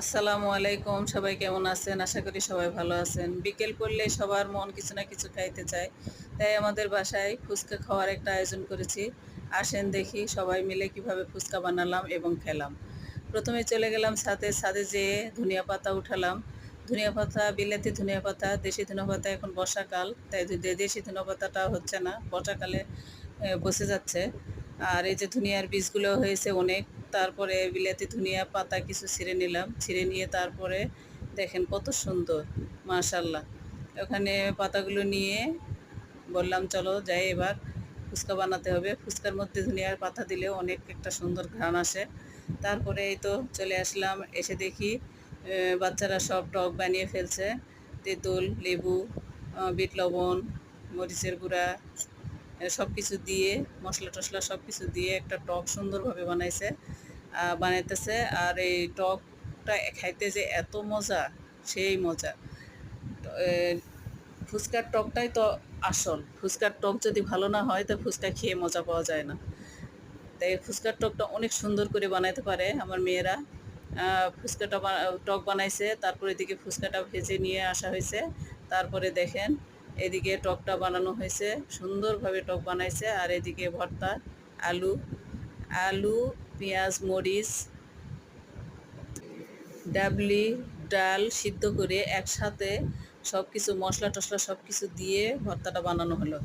আসসালামু আলাইকুম, সবাই কেমন আছেন? আশা করি সবাই ভালো আছেন। বিকেল পড়লে সবার মন কিছু না কিছু খাইতে চায়। তাই আমাদের বাসায় ফুচকা খাওয়ার একটা আয়োজন করেছি। আসেন দেখি সবাই মিলে কীভাবে ফুচকা বানালাম এবং খেলাম। প্রথমে চলে গেলাম ছাদে ছাদে যেয়ে ধনিয়া পাতা উঠালাম। ধনিয়া পাতা, বিলাতি ধনিয়া পাতা, দেশি ধনিয়া পাতা এখন বর্ষাকাল, তাই দেশি ধনিয়া পাতাটা হচ্ছে না, বর্ষাকালে বসে যাচ্ছে। আর এই যে ধনিয়ার বীজগুলো হয়েছে অনেক তারপরে বিলাতি ধনিয়া পাতা কিছু ছিঁড়ে নিলাম। ছিঁড়ে নিয়ে তারপরে দেখেন কত সুন্দর মাশাল্লাহ ওখানে পাতাগুলো নিয়ে বললাম, চলো যাই এবার, ফুচকা বানাতে হবে। ফুচকার মধ্যে ধনিয়ার পাতা দিলেও অনেক একটা সুন্দর ঘ্রাণ আসে। তারপরে এই তো চলে আসলাম, এসে দেখি বাচ্চারা সব টক বানিয়ে ফেলছে। তেঁতুল, লেবু বিট লবণ, মরিচের গুঁড়া সব কিছু দিয়ে মশলা টশলা সব কিছু দিয়ে একটা টক সুন্দরভাবে বানাইছে। বানাইতেছে আর এই টকটা খাইতে যে এত মজা, সেই মজা। ফুচকার টকটাই তো আসল। ফুচকার টক যদি ভালো না হয়, তো ফুচকা খেয়ে মজা পাওয়া যায় না। তাই ফুচকার টকটা অনেক সুন্দর করে বানাইতে পারে আমার মেয়েরা। ফুচকাটা টক বানাইছে, তারপরে এদিকে ফুচকাটা ভেজে নিয়ে আসা হয়েছে। তারপরে দেখেন, এদিকে টকটা বানানো হয়েছে, সুন্দরভাবে টক বানাইছে। আর এদিকে ভর্তা, আলু আলু পেঁয়াজ, মরিচ, ডাবলি, ডাল সিদ্ধ করে একসাথে সব কিছু মশলা টশলা সব কিছু দিয়ে ভর্তাটা বানানো হলো।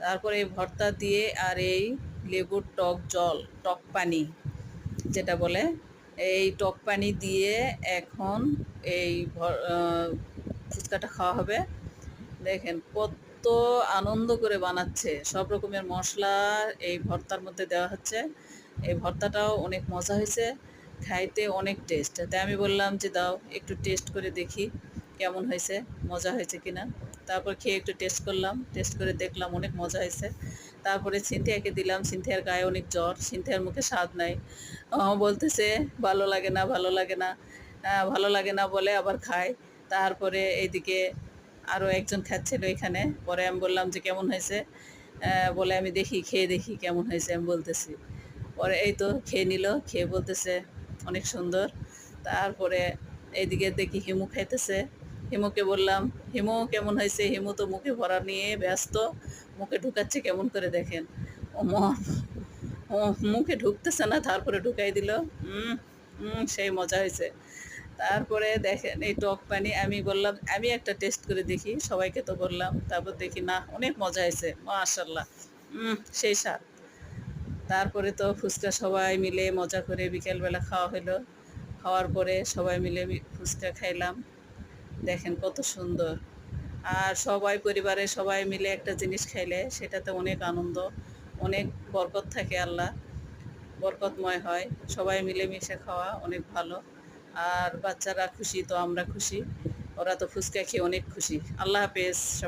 তারপরে এই ভর্তা দিয়ে আর এই লেবুর টক জল, টক পানি যেটা বলে, এই টক পানি দিয়ে এখন এই ফুচকাটা খাওয়া হবে। দেখেন কত আনন্দ করে বানাচ্ছে। সব রকমের মশলা এই ভর্তার মধ্যে দেওয়া হচ্ছে। এই ভর্তাটাও অনেক মজা হয়েছে খাইতে অনেক টেস্ট তাই আমি বললাম যে দাও একটু টেস্ট করে দেখি কেমন হয়েছে মজা হয়েছে কিনা। তারপর খেয়ে একটু টেস্ট করলাম টেস্ট করে দেখলাম অনেক মজা হয়েছে। তারপরে সিনথিয়াকে দিলাম সিনথিয়ার গায়ে অনেক জ্বর সিনথিয়ার মুখে স্বাদ নাই। বলতেছে ভালো লাগে না ভালো লাগে না। আহ, ভালো লাগে না বলে আবার খায়। তারপরে এইদিকে আরও একজন খাচ্ছিল এখানে। পরে আমি বললাম যে কেমন হয়েছে? বলে আমি দেখি খেয়ে দেখি কেমন হয়েছে আমি বলতেছি। পরে এই তো খেয়ে নিল, খেয়ে বলতেছে, অনেক সুন্দর। তারপরে এইদিকে দেখি হিমু খাইতেছে। হিমুকে বললাম, হিমু, কেমন হয়েছে? হিমু তো মুখে ভরা নিয়ে ব্যস্ত, মুখে ঢুকাচ্ছে কেমন করে দেখেন। ও মুখে ঢুকতেছে না, তারপরে ঢুকাই দিল হুম সেই মজা হয়েছে। তারপরে দেখেন এই টক পানি, আমি বললাম, আমি একটা টেস্ট করে দেখি। সবাইকে তো বললাম, তারপর দেখি, না, অনেক মজা হয়েছে মাশাল্লাহ হুম সেই স্বাদ। তারপরে তো ফুচকা সবাই মিলে মজা করে বিকেলবেলা খাওয়া হলো। খাওয়ার পরে সবাই মিলে ফুচকা খাইলাম। দেখেন কত সুন্দর। আর সবাই পরিবারে সবাই মিলে একটা জিনিস খাইলে সেটাতে অনেক আনন্দ, অনেক বরকত থাকে আল্লাহ। বরকতময় হয়। সবাই মিলেমিশে খাওয়া অনেক ভালো। আর বাচ্চারা খুশি তো আমরা খুশি। ওরা তো ফুচকা খেয়ে অনেক খুশি। আল্লাহ হাফেজ